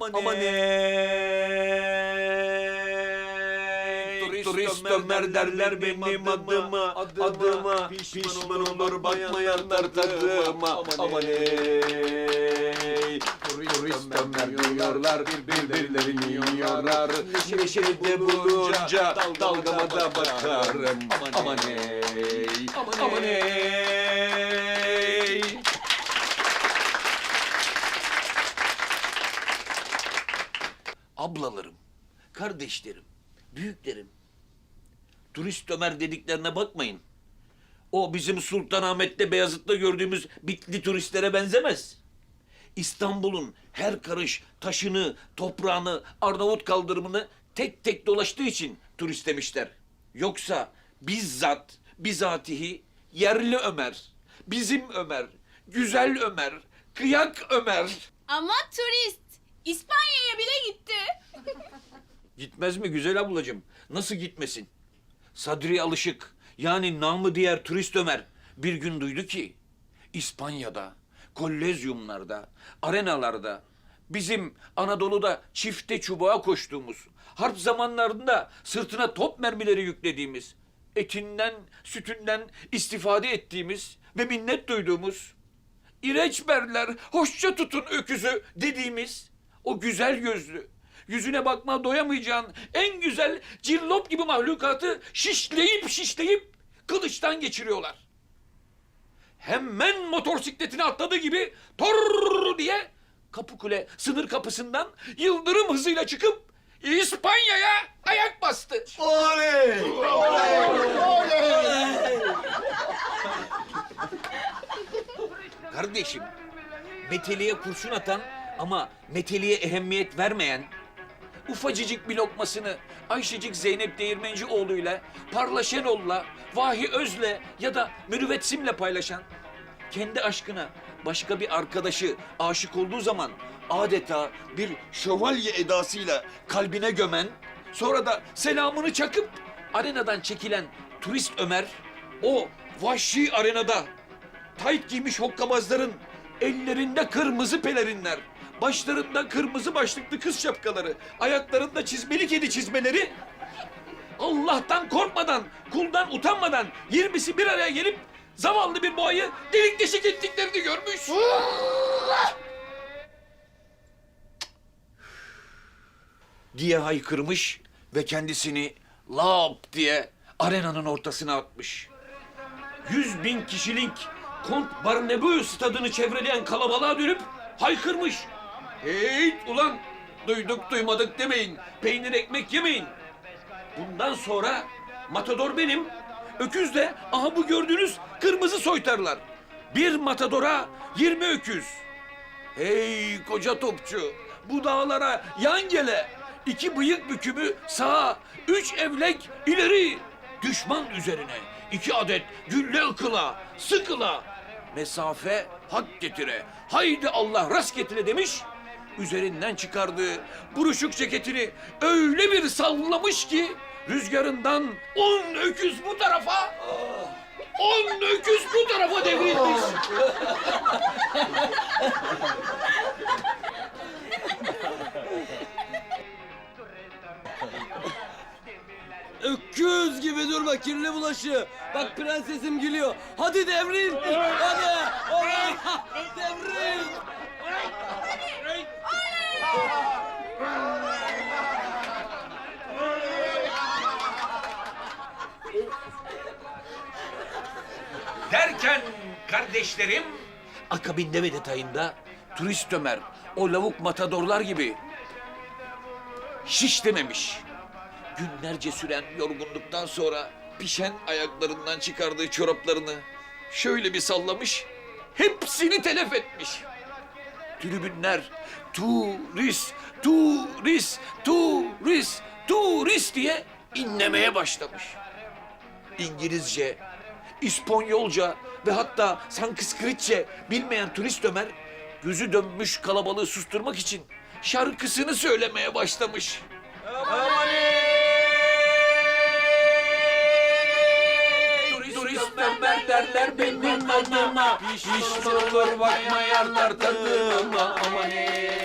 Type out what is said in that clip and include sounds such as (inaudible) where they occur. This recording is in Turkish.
Aman ey Turist Ömer derler benim adıma. Adıma. Pişman olur bakmayanlar tadıma Aman ey Turist Ömer diyorlar. Birbirlerini yiyorlar. Neşede bulunca Dalgama da bakarım. Aman ey Aman ey kardeşlerim, büyüklerim. Turist Ömer dediklerine bakmayın. O bizim Sultanahmet'te Beyazıt'ta gördüğümüz bitli turistlere benzemez. İstanbul'un her karış taşını, toprağını, Arnavut kaldırımını tek tek dolaştığı için turist demişler. Yoksa bizzat, bizatihi yerli Ömer, bizim Ömer, güzel Ömer, kıyak Ömer. Ama turist. İspanya'ya bile gitti. (laughs) Gitmez mi güzel ablacığım? Nasıl gitmesin? Sadri Alışık yani namı diğer turist Ömer bir gün duydu ki İspanya'da, kollezyumlarda, arenalarda bizim Anadolu'da çifte çubuğa koştuğumuz, harp zamanlarında sırtına top mermileri yüklediğimiz, etinden, sütünden istifade ettiğimiz ve minnet duyduğumuz İreçberler, hoşça tutun öküzü dediğimiz o güzel gözlü, yüzüne bakma doyamayacağın en güzel cillop gibi mahlukatı şişleyip şişleyip kılıçtan geçiriyorlar. Hemen motosikletine atladığı gibi tor diye Kapıkule sınır kapısından yıldırım hızıyla çıkıp İspanya'ya ayak bastı. Kardeşim, meteliğe kurşun atan ama meteliğe ehemmiyet vermeyen, ufacıcık bir lokmasını Ayşecik Zeynep Değirmencioğlu'yla, Parla Şenol'la, Vahi Öz'le ya da Mürüvvet Sim'le paylaşan, kendi aşkına başka bir arkadaşı aşık olduğu zaman adeta bir şövalye edasıyla kalbine gömen, sonra da selamını çakıp arenadan çekilen turist Ömer, o vahşi arenada tayt giymiş hokkabazların ellerinde kırmızı pelerinler, başlarında kırmızı başlıklı kız şapkaları, ayaklarında çizmeli kedi çizmeleri, Allah'tan korkmadan, kuldan utanmadan yirmisi bir araya gelip zavallı bir boğayı delik deşik ettiklerini görmüş. diye haykırmış ve kendisini lap diye arenanın ortasına atmış. Yüz bin kişilik Kont Barnabeu stadını çevreleyen kalabalığa dönüp haykırmış. Hey ulan duyduk duymadık demeyin. Peynir ekmek yemeyin. Bundan sonra matador benim. Öküz de aha bu gördüğünüz kırmızı soytarlar. Bir matadora 20 öküz. Hey koca topçu, bu dağlara yan gele. İki bıyık bükümü sağa, üç evlek ileri. Düşman üzerine iki adet gülle ıkıla, sıkıla. Mesafe hak getire. Haydi Allah rast getire demiş. Üzerinden çıkardığı buruşuk ceketini öyle bir sallamış ki rüzgarından on öküz bu tarafa, on öküz bu tarafa devrilmiş. Öküz gibi durma kirli bulaşı. Bak prensesim gülüyor. Hadi devril. Hadi. Allah. Devril. Derken kardeşlerim akabinde ve detayında turist Ömer o lavuk matadorlar gibi şiş dememiş. Günlerce süren yorgunluktan sonra pişen ayaklarından çıkardığı çoraplarını şöyle bir sallamış, hepsini telef etmiş. Tribünler turist, turist, turist, turist diye inlemeye başlamış. İngilizce, İspanyolca ve hatta Sanskritçe bilmeyen turist Ömer gözü dönmüş kalabalığı susturmak için şarkısını söylemeye başlamış. Turist, turist Ömer derler benim adıma Pişman olur bakmayanlar tadıma Aman ey!